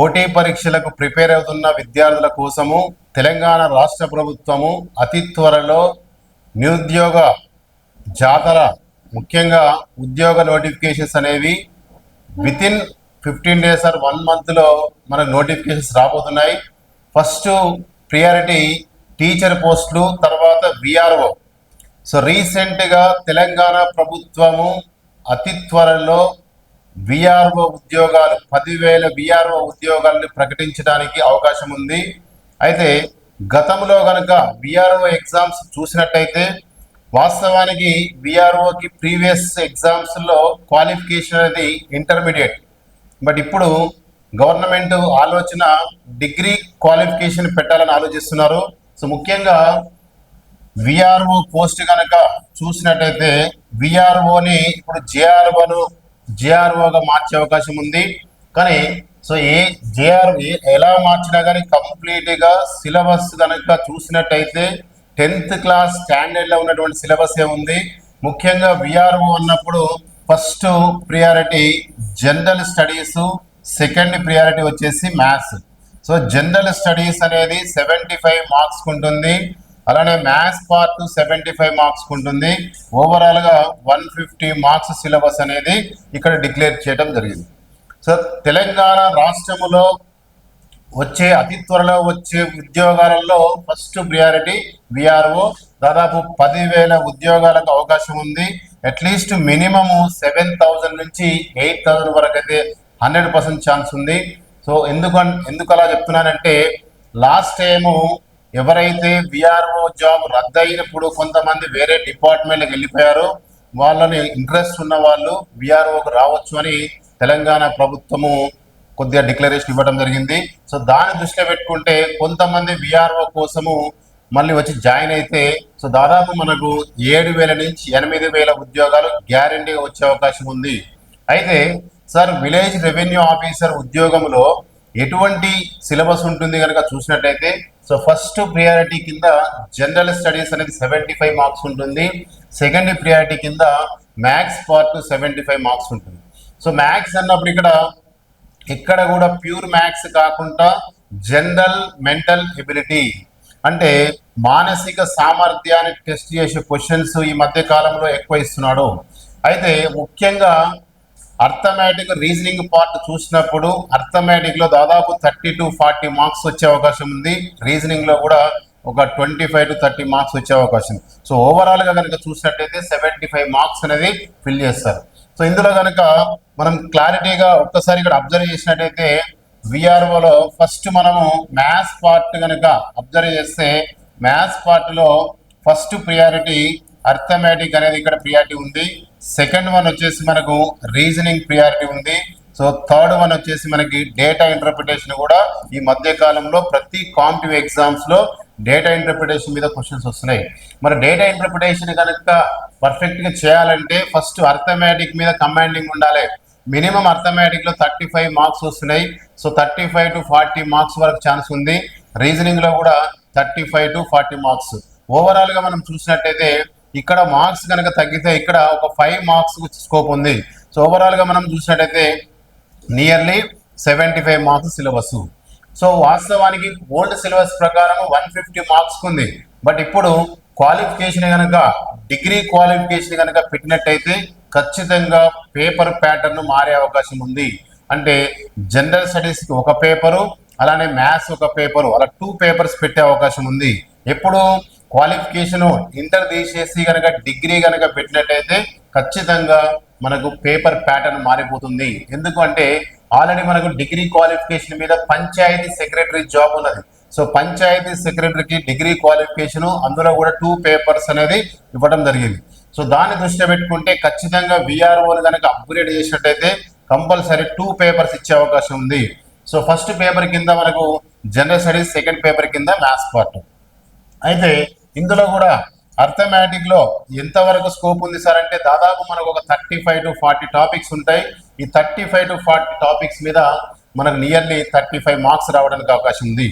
పోటీ పరీక్షలకు ప్రిపేర్ అవుతున్న విద్యార్థుల కోసము తెలంగాణ రాష్ట్ర ప్రభుత్వము అతి త్వరలో నిరుద్యోగ జాతర ముఖ్యంగా ఉద్యోగ నోటిఫికేషన్స్ అనేవి within fifteen days or one మంత్లో మన నోటిఫికేషన్స్ రాబోతున్నాయి. ఫస్ట్ ప్రియారిటీ టీచర్ పోస్టులు తర్వాత విఆర్ఓ. సో రీసెంట్గా తెలంగాణ ప్రభుత్వము అతి త్వరలో విఆర్ఓ ఉద్యోగాలు పదివేల విఆర్ఓ ఉద్యోగాలను ప్రకటించడానికి అవకాశం ఉంది. అయితే గతంలో కనుక విఆర్ఓ ఎగ్జామ్స్ చూసినట్టయితే వాస్తవానికి విఆర్ఓకి ప్రీవియస్ ఎగ్జామ్స్లో క్వాలిఫికేషన్ అనేది ఇంటర్మీడియట్. బట్ ఇప్పుడు గవర్నమెంట్ ఆలోచన డిగ్రీ క్వాలిఫికేషన్ పెట్టాలని ఆలోచిస్తున్నారు. సో ముఖ్యంగా విఆర్ఓ పోస్ట్ కనుక చూసినట్టయితే విఆర్ఓని ఇప్పుడు జేఆర్ఓను జేఆర్ఓగా మార్చే అవకాశం ఉంది. కానీ సో ఏ జేఆర్ ఎలా మార్చినా కానీ కంప్లీట్గా సిలబస్ కనుక చూసినట్టయితే టెన్త్ క్లాస్ స్టాండర్డ్లో ఉన్నటువంటి సిలబస్ ఏ ఉంది. ముఖ్యంగా విఆర్ఓ అన్నప్పుడు first priority general studies second priority వచ్చేసి మ్యాథ్స్. సో జనరల్ స్టడీస్ అనేది సెవెంటీ ఫైవ్ మార్క్స్ ఉంటుంది. అలానే maths part seventy five marks ఉంటుంది. ఓవరాల్గా వన్ ఫిఫ్టీ మార్క్స్ సిలబస్ అనేది ఇక్కడ డిక్లేర్ చేయడం జరిగింది. సో తెలంగాణ రాష్ట్రములో వచ్చే అతి త్వరలో వచ్చే ఉద్యోగాలలో ఫస్ట్ ప్రియారిటీ విఆర్ఓ దాదాపు పదివేల ఉద్యోగాలకు అవకాశం ఉంది. At least minimum seven thousand నుంచి ఎయిట్ థౌజండ్ వరకు అయితే హండ్రెడ్ పర్సెంట్ ఛాన్స్ ఉంది. సో ఎందుకు ఎందుకు అలా చెప్తున్నానంటే లాస్ట్ టైము ఎవరైతే విఆర్ఓ జాబ్ రద్దయినప్పుడు కొంతమంది వేరే డిపార్ట్మెంట్కి వెళ్ళిపోయారో వాళ్ళని ఇంట్రెస్ట్ ఉన్న వాళ్ళు విఆర్ఓకి రావచ్చు అని తెలంగాణ ప్రభుత్వము కొద్దిగా డిక్లరేషన్ ఇవ్వడం జరిగింది. సో దాన్ని దృష్టిలో పెట్టుకుంటే కొంతమంది విఆర్ఓ కోసము మళ్ళీ వచ్చి జాయిన్ అయితే సో దాదాపు మనకు ఏడు వేల నుంచి ఎనిమిది వేల ఉద్యోగాలు గ్యారంటీగా వచ్చే అవకాశం ఉంది. అయితే సార్ విలేజ్ రెవెన్యూ ఆఫీసర్ ఉద్యోగంలో ఎటువంటి సిలబస్ ఉంటుంది కనుక చూసినట్లయితే సో ఫస్ట్ ప్రియారిటీ కింద జనరల్ స్టడీస్ అనేది సెవెంటీ ఫైవ్ మార్క్స్ ఉంటుంది. సెకండ్ ప్రియారిటీ కింద maths part seventy five marks ఉంటుంది. సో మ్యాథ్స్ అన్నప్పుడు ఇక్కడ ఇక్కడ కూడా ప్యూర్ మ్యాథ్స్ కాకుండా జనరల్ మెంటల్ ఎబిలిటీ అంటే మానసిక సామర్థ్యాన్ని టెస్ట్ చేసే క్వశ్చన్స్ ఈ మధ్య కాలంలో ఎక్కువ ఇస్తున్నాడు. అయితే ముఖ్యంగా అర్థమెటిక్ రీజనింగ్ పార్ట్ చూసినప్పుడు అర్థమెటిక్లో దాదాపు థర్టీ టు ఫార్టీ మార్క్స్ వచ్చే అవకాశం ఉంది. రీజనింగ్లో కూడా ఒక twenty five to thirty marks వచ్చే అవకాశం సో ఓవరాల్గా కనుక చూసినట్టయితే సెవెంటీ ఫైవ్ మార్క్స్ అనేది ఫిల్ చేస్తారు. సో ఇందులో కనుక మనం క్లారిటీగా ఒక్కసారి ఇక్కడ అబ్జర్వ్ చేసినట్టయితే విఆర్ఓలో ఫస్ట్ మనము మ్యాథ్స్ పార్ట్ కనుక అబ్జర్వ్ చేస్తే మ్యాథ్స్ పార్ట్లో ఫస్ట్ ప్రియారిటీ అర్థమెటిక్ అనేది ఇక్కడ ప్రియారిటీ ఉంది. సెకండ్ వన్ వచ్చేసి మనకు రీజనింగ్ ప్రియారిటీ ఉంది. సో థర్డ్ వన్ వచ్చేసి మనకి డేటా ఇంటర్ప్రిటేషన్ కూడా ఈ మధ్య కాలంలో ప్రతి కాంపిటివ్ ఎగ్జామ్స్లో డేటా ఇంటర్ప్రిటేషన్ మీద క్వశ్చన్స్ వస్తున్నాయి. మరి డేటా ఇంటర్ప్రిటేషన్ కనుక పర్ఫెక్ట్గా చేయాలంటే ఫస్ట్ అర్థమెటిక్ మీద కమాండింగ్ ఉండాలి. మినిమం అర్థమెటిక్లో థర్టీ ఫైవ్ మార్క్స్ వస్తున్నాయి. So thirty five to forty marks వరకు ఛాన్స్ ఉంది. రీజనింగ్లో కూడా thirty five to forty marks ఓవరాల్గా మనం చూసినట్టయితే ఇక్కడ మార్క్స్ కనుక తగ్గితే ఇక్కడ ఒక ఫైవ్ మార్క్స్ స్కోప్ ఉంది. సో ఓవరాల్గా మనం చూసినట్టయితే nearly seventy five marks syllabus so వాస్తవానికి ఓల్డ్ సిలబస్ ప్రకారం వన్ ఫిఫ్టీ మార్క్స్ ఉంది. బట్ ఇప్పుడు క్వాలిఫికేషన్ కనుక డిగ్రీ క్వాలిఫికేషన్ కనుక పెట్టినట్టయితే ఖచ్చితంగా పేపర్ ప్యాటర్న్ మారే అవకాశం ఉంది. అంటే జనరల్ స్టడీస్కి ఒక పేపరు అలానే మ్యాథ్స్ ఒక పేపరు అలా టూ పేపర్స్ పెట్టే అవకాశం ఉంది. ఎప్పుడు? క్వాలిఫికేషన్ ఇంటర్ తీసేసి కనుక డిగ్రీ కనుక పెట్టినట్టయితే ఖచ్చితంగా మనకు పేపర్ ప్యాటర్న్ మారిపోతుంది. ఎందుకంటే ఆల్రెడీ మనకు డిగ్రీ క్వాలిఫికేషన్ మీద పంచాయతీ సెక్రటరీ జాబ్ ఉన్నది. సో పంచాయతీ సెక్రటరీకి డిగ్రీ క్వాలిఫికేషన్ అందులో కూడా టూ పేపర్స్ అనేది ఇవ్వడం జరిగింది. సో దాన్ని దృష్టిలో పెట్టుకుంటే ఖచ్చితంగా విఆర్ఓలు కనుక అప్గ్రేడ్ చేసినట్టయితే కంపల్సరీ టూ పేపర్స్ ఇచ్చే అవకాశం ఉంది. సో ఫస్ట్ పేపర్ కింద మనకు జనరల్ స్టడీస్ సెకండ్ పేపర్ కింద మ్యాథ్స్ పార్ట్. అయితే ఇందులో కూడా అర్థమెటిక్లో ఎంతవరకు స్కోప్ ఉంది సార్ అంటే దాదాపు మనకు ఒక thirty five to forty topics ఉంటాయి. ఈ thirty five to forty topics మీద మనకు నియర్లీ థర్టీ ఫైవ్ మార్క్స్ రావడానికి అవకాశం ఉంది.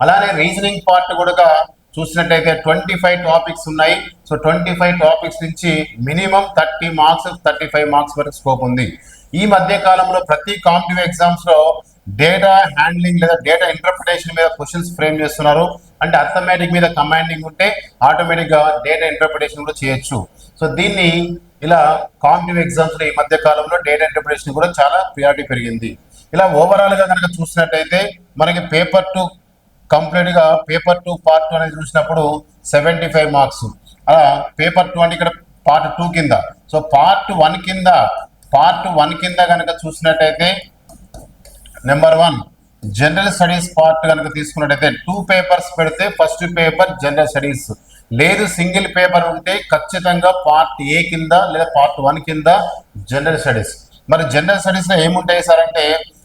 అలానే రీజనింగ్ పార్ట్ కూడా చూసినట్టయితే ట్వంటీ ఫైవ్ టాపిక్స్ ఉన్నాయి. సో ట్వంటీ ఫైవ్ టాపిక్స్ నుంచి minimum thirty marks thirty five marks వరకు స్కోప్ ఉంది. ఈ మధ్య కాలంలో ప్రతి కాంపిటివ్ ఎగ్జామ్స్లో డేటా హ్యాండ్లింగ్ లేదా డేటా ఇంటర్ప్రిటేషన్ మీద క్వశ్చన్స్ ఫ్రేమ్ చేస్తున్నారు. అంటే అథమెటిక్ మీద కమాండింగ్ ఉంటే ఆటోమేటిక్గా డేటా ఇంటర్ప్రిటేషన్ కూడా చేయొచ్చు. సో దీన్ని ఇలా కాంపిటేటివ్ ఎగ్జామ్స్లో ఈ మధ్య కాలంలో డేటా ఇంటర్ప్రిటేషన్ కూడా చాలా ప్రియారిటీ పెరిగింది. ఇలా ఓవరాల్గా కనుక చూసినట్టయితే మనకి పేపర్ టు కంప్లీట్గా పేపర్ టూ పార్ట్ టూ అనేది చూసినప్పుడు సెవెంటీ ఫైవ్ మార్క్స్ అలా పేపర్ టూ అంటే ఇక్కడ పార్ట్ టూ కింద. సో పార్ట్ వన్ కింద పార్ట్ వన్ కింద కనుక చూసినట్టయితే number one general studies part కనుక తీసుకున్నట్టయితే టూ పేపర్స్ పెడితే ఫస్ట్ పేపర్ జనరల్ స్టడీస్ లేదు సింగిల్ పేపర్ ఉంటే ఖచ్చితంగా పార్ట్ ఏ కింద లేదా పార్ట్ వన్ కింద జనరల్ స్టడీస్ మరి జనరల్ స్టడీస్లో ఏముంటాయి సార్ అంటే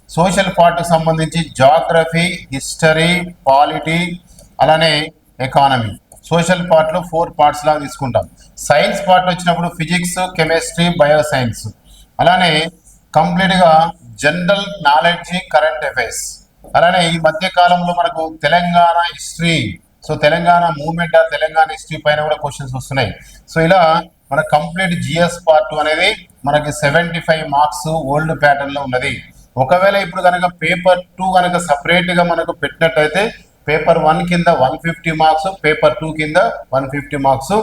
సోషల్ పార్ట్కి సంబంధించి జాగ్రఫీ హిస్టరీ పాలిటీ అలానే ఎకానమీ సోషల్ పార్ట్లో ఫోర్ పార్ట్స్ లాగా తీసుకుంటాం. సైన్స్ పార్ట్ వచ్చినప్పుడు ఫిజిక్స్ కెమిస్ట్రీ బయో సైన్స్ అలానే కంప్లీట్గా జనరల్ నాలెడ్జ్ కరెంట్ అఫైర్స్. అలానే ఈ మధ్య కాలంలో మనకు Telangana history so Telangana movement of Telangana history పైన కూడా క్వశ్చన్స్ వస్తున్నాయి. సో ఇలా మన కంప్లీట్ జిఎస్ పార్ట్ అనేది మనకి సెవెంటీ ఫైవ్ మార్క్స్ ఓల్డ్ ప్యాటర్న్లో ఉన్నది. ఒకవేళ ఇప్పుడు కనుక పేపర్ టూ కనుక సపరేట్గా మనకు పెట్టినట్టయితే పేపర్ వన్ కింద one fifty marks paper two కింద one fifty marks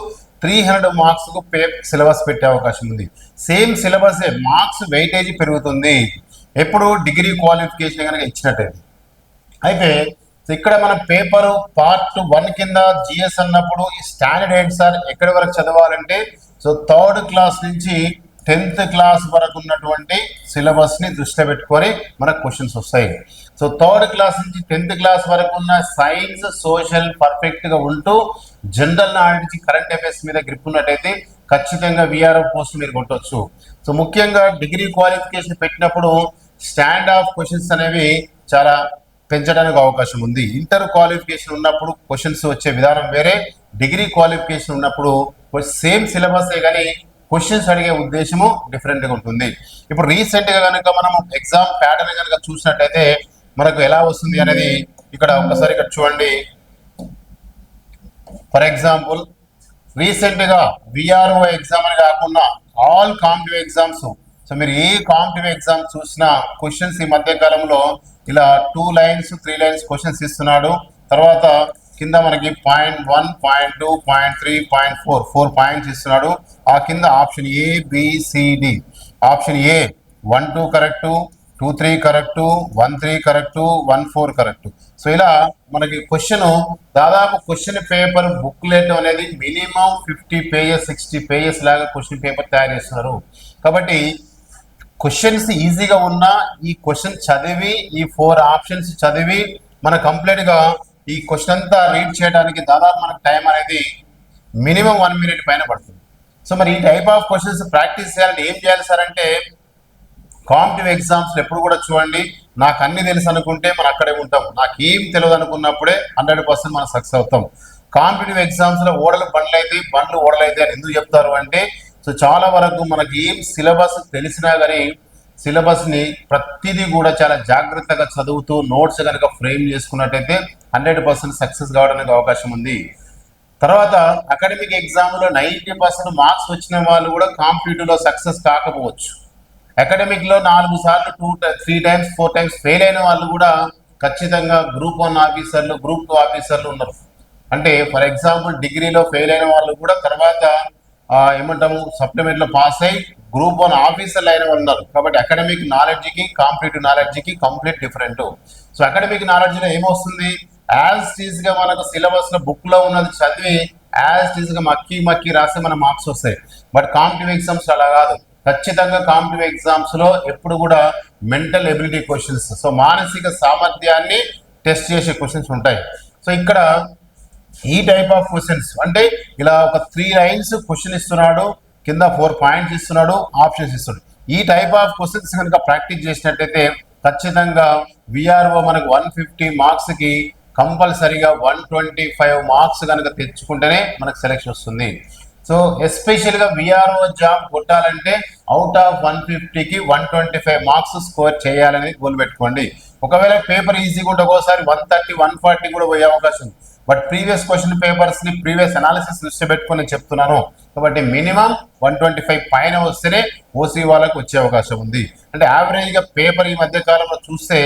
three hundred మార్క్స్కు పే సిలబస్ పెట్టే అవకాశం ఉంది. సేమ్ సిలబస్ మార్క్స్ వెయిటేజ్ పెరుగుతుంది. ఎప్పుడు డిగ్రీ క్వాలిఫికేషన్ కనుక ఇచ్చినట్టయితే అయితే ఇక్కడ మనం పేపర్ పార్ట్ వన్ కింద జిఎస్ అన్నప్పుడు ఈ స్టాండర్డ్ ఏంటి సార్ ఎక్కడి వరకు చదవాలంటే సో థర్డ్ క్లాస్ నుంచి టెన్త్ క్లాస్ వరకు ఉన్నటువంటి సిలబస్ని దృష్టిలో పెట్టుకొని మనకు క్వశ్చన్స్ వస్తాయి. సో థర్డ్ క్లాస్ నుంచి టెన్త్ క్లాస్ వరకు ఉన్న సైన్స్ సోషల్ పర్ఫెక్ట్గా ఉంటూ జనరల్ నాలెడ్జ్ కరెంట్ అఫైర్స్ మీద గ్రిప్ ఉన్నట్టయితే ఖచ్చితంగా విఆర్ఓ పోస్ట్ మీరు కొట్టవచ్చు సో ముఖ్యంగా డిగ్రీ క్వాలిఫికేషన్ పెట్టినప్పుడు స్టాండ్ ఆఫ్ క్వశ్చన్స్ అనేవి చాలా పెంచడానికి అవకాశం ఉంది. ఇంటర్ క్వాలిఫికేషన్ ఉన్నప్పుడు క్వశ్చన్స్ వచ్చే విధానం వేరే డిగ్రీ క్వాలిఫికేషన్ ఉన్నప్పుడు సేమ్ సిలబస్ కానీ క్వశ్చన్స్ అడిగే ఉద్దేశము డిఫరెంట్గా ఉంటుంది. ఇప్పుడు రీసెంట్గా కనుక మనం ఎగ్జామ్ ప్యాటర్న్ కనుక చూసినట్టయితే మనకు ఎలా వస్తుంది అనేది ఇక్కడ ఒకసారి ఇక్కడ చూడండి. ఫర్ ఎగ్జాంపుల్ రీసెంట్గా విఆర్ఓ ఎగ్జామ్ అని కాకుండా ఆల్ కాంపిటివ్ ఎగ్జామ్స్ సో మీరు ఏ కాంపిటేటివ్ ఎగ్జామ్ చూసినా క్వశ్చన్స్ ఈ మధ్య కాలంలో ఇలా two lines three lines questions ఇస్తున్నాడు. తర్వాత కింద మనకి point one point two point three point four four points ఇస్తున్నాడు. ఆ కింద option A B C D option A one two correct two three correct one three correct one four correct. So ఇలా మనకి question దాదాపు question paper booklet అనేది minimum fifty pages sixty pages లాగా question paper తయారు చేస్తున్నారు. కాబట్టి questions ఈజీగా ఉన్నా ఈ క్వశ్చన్ చదివి ఈ ఫోర్ ఆప్షన్స్ చదివి మన కంప్లీట్గా ఈ క్వశ్చన్ అంతా రీడ్ చేయడానికి దాదాపు మనకు టైం అనేది మినిమం వన్ మినిట్ పైన పడుతుంది. సో మరి ఈ టైప్ ఆఫ్ క్వశ్చన్స్ ప్రాక్టీస్ చేయాలంటే ఏం చేయాలి సార్ అంటే కాంపిటివ్ ఎగ్జామ్స్ ఎప్పుడు కూడా చూడండి. నాకు అన్ని తెలుసు అనుకుంటే మనం అక్కడే ఉంటాం. నాకు ఏం తెలియదు అనుకున్నప్పుడే హండ్రెడ్ పర్సెంట్ మనం సక్సెస్ అవుతాం. కాంపిటేటివ్ ఎగ్జామ్స్లో ఓడలు బండ్లు అయితే బండ్లు ఓడలు అయితే అని ఎందుకు చెప్తారు అంటే సో చాలా వరకు మనకి ఏం సిలబస్ తెలిసినా కానీ సిలబస్ని ప్రతిదీ కూడా చాలా జాగ్రత్తగా చదువుతూ నోట్స్ కనుక ఫ్రేమ్ చేసుకున్నట్టయితే హండ్రెడ్ పర్సెంట్ సక్సెస్ కావడానికి అవకాశం ఉంది. తర్వాత అకాడమిక్ ఎగ్జామ్లో నైంటీ పర్సెంట్ మార్క్స్ వచ్చిన వాళ్ళు కూడా కాంపిటేటివ్లో సక్సెస్ కాకపోవచ్చు. అకాడమిక్లో నాలుగు సార్లు two three times four times fail అయిన వాళ్ళు కూడా ఖచ్చితంగా గ్రూప్ వన్ ఆఫీసర్లు గ్రూప్ టూ ఆఫీసర్లు ఉన్నారు. అంటే ఫర్ ఎగ్జాంపుల్ డిగ్రీలో ఫెయిల్ అయిన వాళ్ళు కూడా తర్వాత ఏమంటాము సప్లిమెంట్లో పాస్ అయ్యి గ్రూప్ వన్ ఆఫీసర్లు అయిన వాళ్ళు ఉన్నారు కాబట్టి అకాడమిక్ నాలెడ్జ్కి కాంపిటేటివ్ నాలెడ్జ్కి కంప్లీట్ డిఫరెంట్ సో అకాడమిక్ నాలెడ్జ్లో ఏమొస్తుంది? యాజ్ టీజ్గా మనకు సిలబస్లో బుక్లో ఉన్నది చదివి యాజ్ టీజ్గా మక్కి మక్కి రాస్తే మన మార్క్స్ వస్తాయి. బట్ కాంపిటేటివ్ ఎగ్జామ్స్ అలా కాదు. ఖచ్చితంగా కాంపిటేటివ్ ఎగ్జామ్స్లో ఎప్పుడు కూడా మెంటల్ ఎబిలిటీ క్వశ్చన్స్ సో మానసిక సామర్థ్యాన్ని టెస్ట్ చేసే క్వశ్చన్స్ ఉంటాయి. సో ఇక్కడ ఈ టైప్ ఆఫ్ క్వశ్చన్స్ అంటే ఇలా ఒక త్రీ లైన్స్ క్వశ్చన్ ఇస్తున్నాడు కింద ఫోర్ పాయింట్స్ ఇస్తున్నాడు ఆప్షన్స్ ఇస్తున్నాడు. ఈ టైప్ ఆఫ్ క్వశ్చన్స్ కనుక ప్రాక్టీస్ చేసినట్టయితే ఖచ్చితంగా విఆర్ఓ మనకు వన్ ఫిఫ్టీ మార్క్స్కి కంపల్సరీగా వన్ ట్వంటీ ఫైవ్ మార్క్స్ కనుక తెచ్చుకుంటేనే మనకు సెలెక్షన్ వస్తుంది. సో ఎస్పెషల్గా విఆర్ఓ జాబ్ కొట్టాలంటే అవుట్ ఆఫ్ వన్ ఫిఫ్టీకి one twenty five marks score చేయాలని గోల్ పెట్టుకోండి. ఒకవేళ పేపర్ ఈజీగా ఉంటే ఒక్కోసారి వన్ థర్టీ వన్ ఫార్టీ కూడా పోయే అవకాశం ఉంది. బట్ ప్రీవియస్ క్వశ్చన్ పేపర్స్ని ప్రీవియస్ అనాలిసిస్ దృష్టి పెట్టుకుని చెప్తున్నాను. కాబట్టి మినిమం వన్ ట్వంటీ ఫైవ్ పైన వస్తేనే ఓసీ వాళ్ళకి వచ్చే అవకాశం ఉంది. అంటే యావరేజ్గా పేపర్ ఈ మధ్య కాలంలో చూస్తే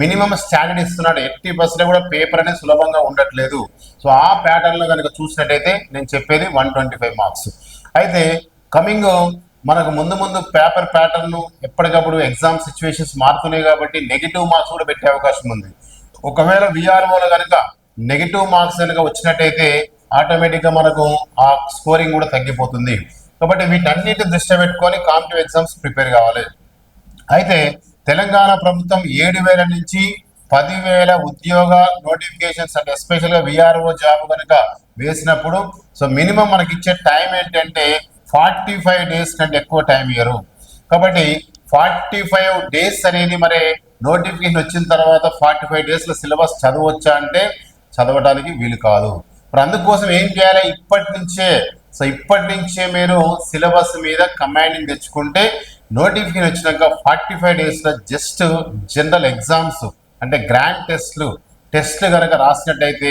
మినిమం స్టాండర్డ్ ఇస్తున్నాడు. ఎట్టి బస్సులో కూడా పేపర్ అనేది సులభంగా ఉండట్లేదు. సో ఆ ప్యాటర్న్లో కనుక చూసినట్టయితే నేను చెప్పేది వన్ ట్వంటీ ఫైవ్ మార్క్స్ అయితే కమింగ్ మనకు ముందు ముందు పేపర్ ప్యాటర్న్ ఎప్పటికప్పుడు ఎగ్జామ్ సిచ్యువేషన్స్ మారుతున్నాయి కాబట్టి నెగిటివ్ మార్క్స్ కూడా పెట్టే అవకాశం ఉంది. ఒకవేళ విఆర్ఓలో కనుక నెగిటివ్ మార్క్స్ కనుక వచ్చినట్టయితే ఆటోమేటిక్గా మనకు ఆ స్కోరింగ్ కూడా తగ్గిపోతుంది. కాబట్టి వీటన్నిటి దృష్టి పెట్టుకొని కాంపిటివ్ ఎగ్జామ్స్ ప్రిపేర్ కావాలి. అయితే తెలంగాణ ప్రభుత్వం ఏడు వేల నుంచి పదివేల ఉద్యోగ నోటిఫికేషన్స్ అంటే ఎస్పెషల్గా విఆర్ఓ జాబ్ కనుక వేసినప్పుడు సో మినిమం మనకి ఇచ్చే టైం ఏంటంటే ఫార్టీ ఫైవ్ డేస్ కంటే ఎక్కువ టైం ఇయ్యరు. కాబట్టి ఫార్టీ ఫైవ్ డేస్ అనేది మరి నోటిఫికేషన్ వచ్చిన తర్వాత ఫార్టీ ఫైవ్ డేస్లో సిలబస్ చదవచ్చా అంటే చదవడానికి వీలు కాదు. ఇప్పుడు అందుకోసం ఏం చేయాలి? ఇప్పటి నుంచే. సో ఇప్పటి నుంచే మీరు సిలబస్ మీద కమాండింగ్ తెచ్చుకుంటే నోటిఫికేషన్ వచ్చినాక ఫార్టీ ఫైవ్ డేస్లో జస్ట్ జనరల్ ఎగ్జామ్స్ అంటే గ్రాండ్ టెస్ట్లు టెస్ట్లు కనుక రాసినట్టయితే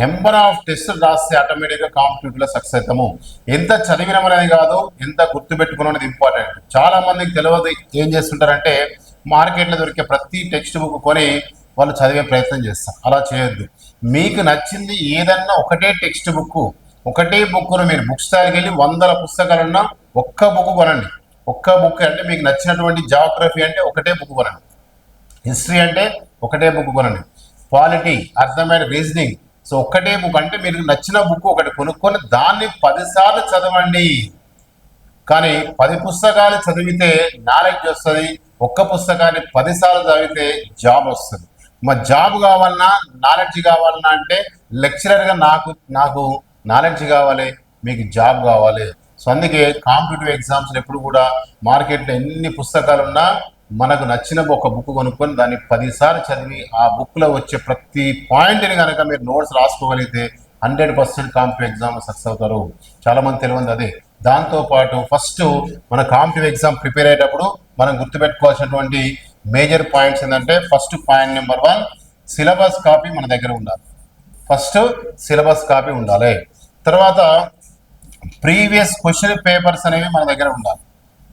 నెంబర్ ఆఫ్ టెస్టులు రాస్తే ఆటోమేటిక్గా కాంపిటేటివ్లో సక్సెస్ అవుతాము. ఎంత చదివినమనేది కాదు ఎంత గుర్తుపెట్టుకున్నది ఇంపార్టెంట్. చాలా మందికి తెలియదు ఏం చేస్తుంటారంటే మార్కెట్లో దొరికే ప్రతి టెక్స్ట్ బుక్ కొని వాళ్ళు చదివే ప్రయత్నం చేస్తారు. అలా చేయొద్దు. మీకు నచ్చింది ఏదన్నా ఒకటే టెక్స్ట్ బుక్ ఒకటే బుక్ను మీరు బుక్ స్టాల్కి వెళ్ళి వందల పుస్తకాలున్నా ఒక్క బుక్ కొనండి. ఒక్క బుక్ అంటే మీకు నచ్చినటువంటి జాగ్రఫీ అంటే ఒకటే బుక్ కొనండి. హిస్టరీ అంటే ఒకటే బుక్ కొనండి. పాలిటీ అర్థమైన రీజనింగ్ సో ఒక్కటే బుక్ అంటే మీరు నచ్చిన బుక్ ఒకటి కొనుక్కొని దాన్ని పదిసార్లు చదవండి. కానీ పది పుస్తకాలు చదివితే నాలెడ్జ్ వస్తుంది ఒక్క పుస్తకాన్ని పదిసార్లు చదివితే జాబ్ వస్తుంది. మా జాబ్ కావాలన్నా నాలెడ్జ్ కావాలన్నా అంటే లెక్చరర్గా నాకు నాకు నాలెడ్జ్ కావాలి మీకు జాబ్ కావాలి. సో అందుకే కాంపిటేటివ్ ఎగ్జామ్స్ ఎప్పుడు కూడా మార్కెట్లో ఎన్ని పుస్తకాలు ఉన్నా మనకు నచ్చిన ఒక బుక్ కొనుక్కొని దాన్ని పదిసార్లు చదివి ఆ బుక్లో వచ్చే ప్రతి పాయింట్ని కనుక మీరు notes రాసుకోగలిగితే hundred percent competitive exam success అవుతారు. చాలామంది తెలియదు అదే. దాంతో పాటు ఫస్ట్ మన కాంపిటేటివ్ ఎగ్జామ్ ప్రిపేర్ అయ్యేటప్పుడు మనం గుర్తుపెట్టుకోవాల్సినటువంటి మేజర్ పాయింట్స్ ఏంటంటే first point number one syllabus copy మన దగ్గర ఉండాలి. ఫస్ట్ సిలబస్ కాపీ ఉండాలి. తర్వాత ప్రీవియస్ క్వశ్చన్ పేపర్స్ అనేవి మన దగ్గర ఉండాలి.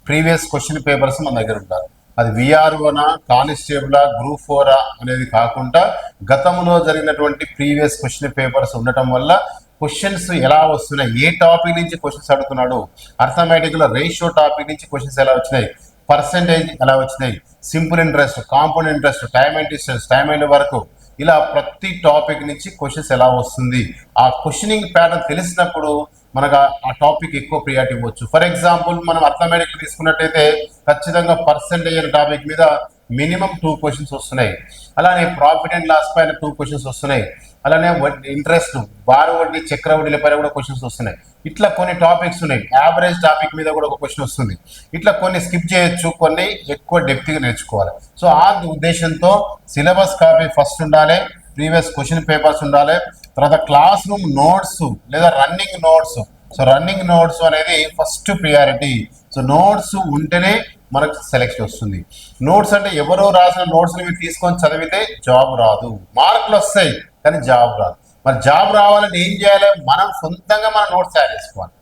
ప్రీవియస్ క్వశ్చన్ పేపర్స్ మన దగ్గర ఉండాలి. అది విఆర్ఓనా కానిస్టేబులా గ్రూప్ ఫోరా అనేది కాకుండా గతంలో జరిగినటువంటి ప్రీవియస్ క్వశ్చన్ పేపర్స్ ఉండటం వల్ల క్వశ్చన్స్ ఎలా వస్తున్నాయి? ఏ టాపిక్ నుంచి క్వశ్చన్స్ అడుగుతున్నాడు? అర్థమెటిక్లో రేషియో టాపిక్ నుంచి క్వశ్చన్స్ ఎలా వచ్చినాయి? పర్సంటేజ్ ఎలా వచ్చినాయి? Simple interest compound interest time and distance time and వరకు ఇలా ప్రతి టాపిక్ నుంచి క్వశ్చన్స్ ఎలా వస్తుంది? ఆ క్వశ్చనింగ్ ప్యాటర్న్ తెలిసినప్పుడు మనకు ఆ- టాపిక్ ఎక్కువ ప్రియారిటీ ఇవ్వచ్చు. ఫర్ ఎగ్జాంపుల్ మనం అర్థమెటిక్ తీసుకున్నట్టయితే ఖచ్చితంగా పర్సంటేజ్ అనే టాపిక్ మీద మినిమం టూ క్వశ్చన్స్ వస్తున్నాయి. అలానే ప్రాఫిట్ అండ్ లాస్ పైన టూ క్వశ్చన్స్ వస్తున్నాయి. అలానే ఇంట్రెస్ట్ బారు వడ్డీ చక్రవడ్డీల పైన కూడా క్వశ్చన్స్ వస్తున్నాయి. ఇట్లా కొన్ని టాపిక్స్ ఉన్నాయి. యావరేజ్ టాపిక్ మీద కూడా ఒక క్వశ్చన్ వస్తుంది. ఇట్లా కొన్ని స్కిప్ చేయొచ్చు కొన్ని ఎక్కువ డెప్త్గా నేర్చుకోవాలి. సో ఆ ఉద్దేశంతో సిలబస్ కాపీ ఫస్ట్ ఉండాలి ప్రీవియస్ క్వశ్చన్ పేపర్స్ ఉండాలి తర్వాత క్లాస్ రూమ్ నోట్స్ లేదా running notes so running notes అనేది ఫస్ట్ ప్రియారిటీ సో నోట్స్ ఉంటేనే మనకు సెలెక్షన్ వస్తుంది. నోట్స్ అంటే ఎవరో రాసిన నోట్స్ని మీరు తీసుకొని చదివితే జాబ్ రాదు. మార్కులు వస్తాయి. కానీ జాబ్ రాదు. మరి జాబ్ రావాలని ఏం చేయాలి? మనం సొంతంగా మన నోట్స్ తయారు చేసుకోవాలి.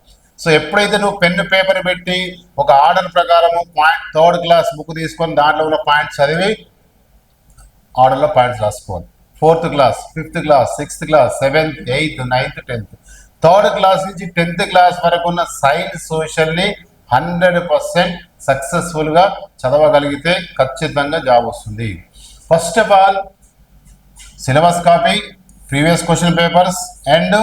సో ఎప్పుడైతే నువ్వు పెన్ను పేపర్ పెట్టి ఒక ఆర్డర్ ప్రకారము పాయింట్ థర్డ్ క్లాస్ బుక్ తీసుకొని దాంట్లో ఉన్న పాయింట్స్ చదివి ఆర్డర్లో పాయింట్స్ రాసుకోవాలి. Fourth class fifth class sixth class seventh eighth ninth tenth. Third class నుంచి టెన్త్ క్లాస్ వరకు ఉన్న సైన్స్ సోషల్ని హండ్రెడ్ పర్సెంట్ సక్సెస్ఫుల్గా చదవగలిగితే ఖచ్చితంగా జాబ్ వస్తుంది. First of all syllabus copy previous question papers and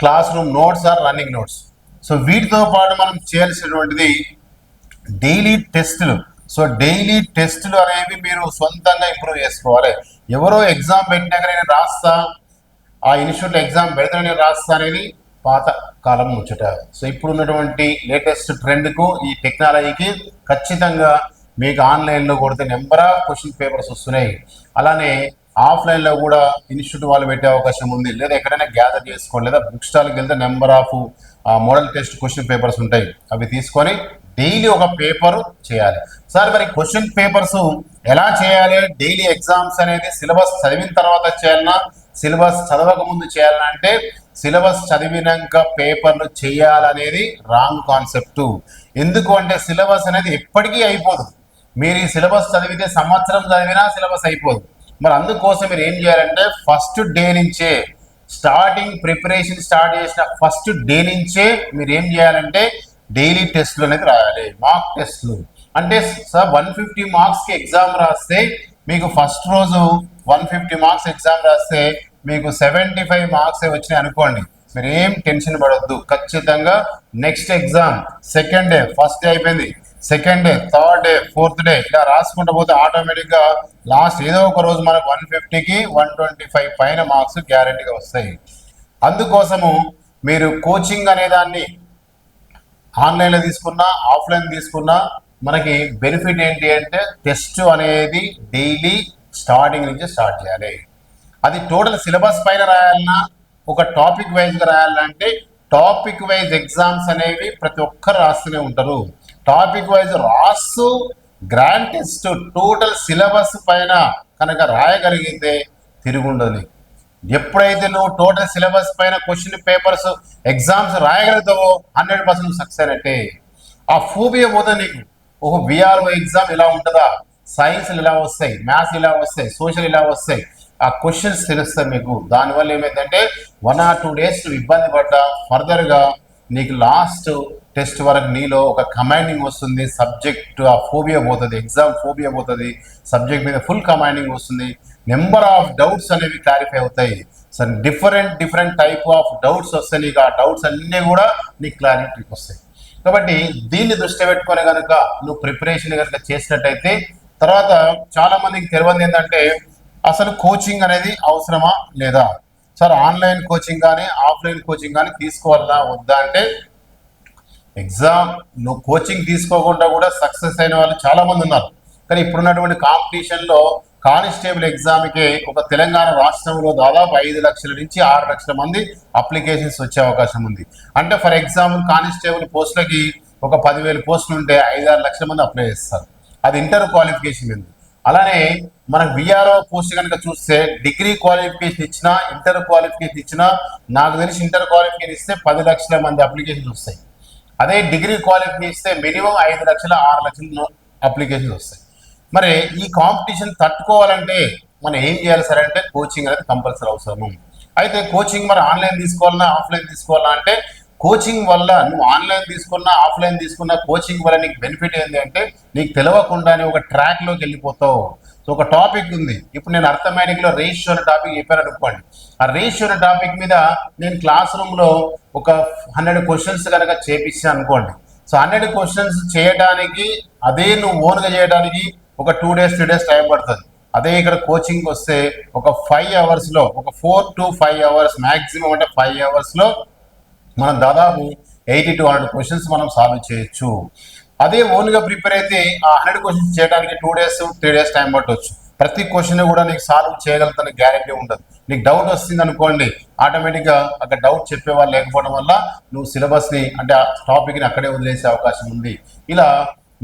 class room notes or running notes. So వీటితో పాటు మనం చేయాల్సినటువంటిది డైలీ టెస్టులు. సో డైలీ టెస్టులు అనేవి మీరు సొంతంగా ఇంప్రూవ్ చేసుకోవాలి. ఎవరో ఎగ్జామ్ పెట్టినాక నేను రాస్తా ఆ ఇన్స్టిట్యూట్లో ఎగ్జామ్ పెడితే నేను రాస్తా అనేది పాత కాలం ముచ్చట. సో ఇప్పుడు ఉన్నటువంటి లేటెస్ట్ ట్రెండ్కు ఈ టెక్నాలజీకి ఖచ్చితంగా మీకు ఆన్లైన్లో కొడితే నెంబర్ ఆఫ్ క్వశ్చన్ పేపర్స్ వస్తున్నాయి. అలానే ఆఫ్లైన్లో కూడా ఇన్స్టిట్యూట్ వాళ్ళు పెట్టే అవకాశం ఉంది. లేదా ఎక్కడైనా గ్యాదర్ చేసుకోండి లేదా బుక్ స్టాల్కి వెళ్తే number of model test question papers ఉంటాయి. అవి తీసుకొని డైలీ ఒక పేపర్ చేయాలి. సార్ మరి క్వశ్చన్ పేపర్స్ ఎలా చేయాలి? డైలీ ఎగ్జామ్స్ అనేది సిలబస్ చదివిన తర్వాత చేయాలన్నా సిలబస్ చదవక ముందు చేయాలన్నా అంటే సిలబస్ చదివినాక పేపర్లు చేయాలనేది రాంగ్ కాన్సెప్ట్ ఎందుకు అంటే సిలబస్ అనేది ఎప్పటికీ అయిపోదు. మీరు ఈ సిలబస్ చదివితే సంవత్సరం చదివినా సిలబస్ అయిపోదు. మరి అందుకోసం మీరు ఏం చేయాలంటే ఫస్ట్ డే నుంచే స్టార్టింగ్ ప్రిపరేషన్ స్టార్ట్ చేసిన ఫస్ట్ డే నుంచే మీరు ఏం చేయాలంటే డైలీ టెస్ట్లు అనేది రాయాలి మార్క్ టెస్ట్లు అంటే సార్ వన్ ఫిఫ్టీ మార్క్స్కి ఎగ్జామ్ రాస్తే మీకు ఫస్ట్ రోజు వన్ ఫిఫ్టీ మార్క్స్ ఎగ్జామ్ రాస్తే మీకు సెవెంటీ ఫైవ్ మార్క్స్ వచ్చినాయి అనుకోండి మీరు ఏం టెన్షన్ పడొద్దు. ఖచ్చితంగా next exam second day first day అయిపోయింది. Second day third day fourth day ఇలా రాసుకుంటూ పోతే ఆటోమేటిక్గా లాస్ట్ ఏదో ఒక రోజు మనకు వన్ ఫిఫ్టీకి వన్ ట్వంటీ ఫైవ్ పైన మార్క్స్ గ్యారంటీగా వస్తాయి. అందుకోసము మీరు కోచింగ్ అనే దాన్ని ఆన్లైన్లో తీసుకున్నా ఆఫ్లైన్ తీసుకున్నా మనకి బెనిఫిట్ ఏంటి అంటే టెస్ట్ అనేది డైలీ స్టార్టింగ్ నుంచి స్టార్ట్ చేయాలి. అది టోటల్ సిలబస్ పైన రాయాలన్నా ఒక టాపిక్ వైజ్గా రాయాలంటే టాపిక్ వైజ్ ఎగ్జామ్స్ అనేవి ప్రతి ఒక్కరు రాస్తూనే ఉంటారు. టాపిక్ వైజ్ రాస్తూ గ్రాంటిస్ట్ టోటల్ సిలబస్ పైన కనుక రాయగలిగితే తిరుగుండదు. నీకు. ఎప్పుడైతే నువ్వు టోటల్ సిలబస్ పైన క్వశ్చన్ పేపర్స్ ఎగ్జామ్స్ రాయగలుగుతావో హండ్రెడ్ పర్సెంట్ సక్సెస్ అంటే. ఆ ఫోబియా పోతుంది నీకు ఓహో బీఆర్ఓ ఎగ్జామ్ ఇలా ఉంటుందా? సైన్స్లు ఇలా వస్తాయి? మ్యాథ్స్ ఇలా వస్తాయి? సోషల్ ఇలా వస్తాయి? ఆ క్వశ్చన్స్ తెలుస్తాయి మీకు. దానివల్ల ఏమైందంటే వన్ ఆర్ టూ డేస్ ఇబ్బంది పడ్డా ఫర్దర్గా నీకు లాస్ట్ టెస్ట్ వరకు నీలో ఒక కమాండింగ్ వస్తుంది సబ్జెక్ట్ ఆ ఫోబియా పోతుంది ఎగ్జామ్ ఫోబియా పోతుంది సబ్జెక్ట్ మీద ఫుల్ కమాండింగ్ వస్తుంది. నెంబర్ ఆఫ్ డౌట్స్ అనేవి క్లారిఫై అవుతాయి. So different different type of doubts వస్తాయి నీకు. ఆ డౌట్స్ అన్నీ కూడా నీకు క్లారిటీకి వస్తాయి. కాబట్టి దీన్ని దృష్టి పెట్టుకొని కనుక నువ్వు ప్రిపరేషన్ కనుక చేసినట్టయితే తర్వాత చాలామందికి తెలియదు ఏంటంటే అసలు కోచింగ్ అనేది అవసరమా లేదా? సార్ ఆన్లైన్ కోచింగ్ కానీ ఆఫ్లైన్ కోచింగ్ కానీ తీసుకోవాలా వద్దా అంటే ఎగ్జామ్ నువ్వు కోచింగ్ తీసుకోకుండా కూడా సక్సెస్ అయిన వాళ్ళు చాలామంది ఉన్నారు. కానీ ఇప్పుడున్నటువంటి కాంపిటీషన్లో కానిస్టేబుల్ ఎగ్జామ్కి ఒక తెలంగాణ రాష్ట్రంలో దాదాపు ఐదు లక్షల నుంచి ఆరు లక్షల మంది అప్లికేషన్స్ వచ్చే అవకాశం ఉంది. అంటే ఫర్ ఎగ్జాంపుల్ కానిస్టేబుల్ పోస్టులకి ఒక పదివేల పోస్టులు ఉంటే ఐదు ఆరు లక్షల మంది అప్లై చేస్తారు. అది ఇంటర్ క్వాలిఫికేషన్ ఉంది అలానే మనకు విఆర్ఓ పోస్ట్ కనుక చూస్తే డిగ్రీ క్వాలిఫికేషన్ ఇచ్చినా ఇంటర్ క్వాలిఫికేషన్ ఇచ్చినా నాకు తెలిసి ఇంటర్ క్వాలిఫికేషన్ ఇస్తే పది లక్షల మంది అప్లికేషన్స్ వస్తాయి. అదే డిగ్రీ క్వాలిఫికేషన్ ఇస్తే మినిమం ఐదు లక్షల ఆరు లక్షల అప్లికేషన్స్ వస్తాయి. మరి ఈ కాంపిటీషన్ తట్టుకోవాలంటే మనం ఏం చేయాలి సార్ అంటే కోచింగ్ అనేది కంపల్సరీ అవసరము అయితే కోచింగ్ మరి ఆన్లైన్ తీసుకోవాలన్నా ఆఫ్లైన్ తీసుకోవాలా అంటే కోచింగ్ వల్ల నువ్వు ఆన్లైన్ తీసుకున్నా ఆఫ్లైన్ తీసుకున్నా కోచింగ్ వల్ల నీకు బెనిఫిట్ ఏంటి అంటే నీకు తెలియకుండానే ఒక ట్రాక్లోకి వెళ్ళిపోతావు. ఒక టాపిక్ ఉంది. ఇప్పుడు నేను అర్థమెటిక్లో రేషియో అనే టాపిక్ చెప్పాను అనుకోండి. ఆ రేషియో అనే టాపిక్ మీద నేను క్లాస్ రూమ్లో ఒక హండ్రెడ్ క్వశ్చన్స్ కనుక చేపిస్తాను అనుకోండి. సో హండ్రెడ్ క్వశ్చన్స్ చేయడానికి అదే నువ్వు ఓన్గా చేయడానికి ఒక two days three days time పడుతుంది. అదే ఇక్కడ కోచింగ్ వస్తే ఒక ఫైవ్ అవర్స్లో ఒక four to five hours maximum అంటే ఫైవ్ అవర్స్లో మనం దాదాపు ఎయిటీ టు హండ్రెడ్ క్వశ్చన్స్ మనం సాల్వ్ చేయొచ్చు. అదే ఓన్గా ప్రిపేర్ అయితే ఆ హండ్రెడ్ క్వశ్చన్స్ చేయడానికి two days three days time పట్టవచ్చు ప్రతి క్వశ్చన్ కూడా నీకు సాల్వ్ చేయగలుగుతాను గ్యారెంటీ ఉండదు నీకు డౌట్ వస్తుంది అనుకోండి ఆటోమేటిక్గా అక్కడ డౌట్ చెప్పేవాళ్ళు లేకపోవడం వల్ల నువ్వు సిలబస్ని అంటే ఆ టాపిక్ని అక్కడే వదిలేసే అవకాశం ఉంది. ఇలా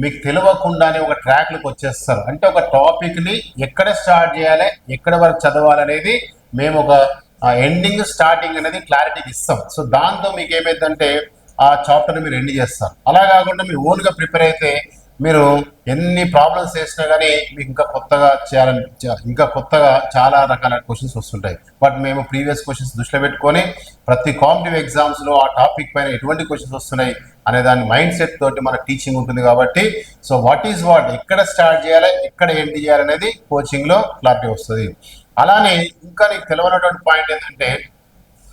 మీకు తెలియకుండానే ఒక ట్రాక్లకు వచ్చేస్తారు. అంటే ఒక టాపిక్ని ఎక్కడ స్టార్ట్ చేయాలి ఎక్కడ వరకు చదవాలనేది మేము ఒక ఎండింగ్ స్టార్టింగ్ అనేది క్లారిటీకి ఇస్తాం. సో దాంతో మీకు ఏమైందంటే ఆ చాప్టర్ని మీరు ఎండ్ చేస్తారు. అలా కాకుండా మీరు ఓన్గా ప్రిపేర్ అయితే మీరు ఎన్ని ప్రాబ్లమ్స్ చేసినా కానీ మీకు ఇంకా కొత్తగా చేయాలని ఇంకా కొత్తగా చాలా రకాల క్వశ్చన్స్ వస్తుంటాయి. బట్ మేము ప్రీవియస్ క్వశ్చన్స్ దృష్టిలో పెట్టుకొని ప్రతి కాంపిటివ్ ఎగ్జామ్స్లో ఆ టాపిక్ పైన ఎటువంటి క్వశ్చన్స్ వస్తున్నాయి అనే దాని మైండ్ సెట్ తోటి మన టీచింగ్ ఉంటుంది కాబట్టి సో వాట్ ఈజ్ వాట్ ఎక్కడ స్టార్ట్ చేయాలి ఎక్కడ ఎండ్ చేయాలి అనేది కోచింగ్లో క్లారిటీ వస్తుంది. అలానే ఇంకా నీకు తెలియనటువంటి పాయింట్ ఏంటంటే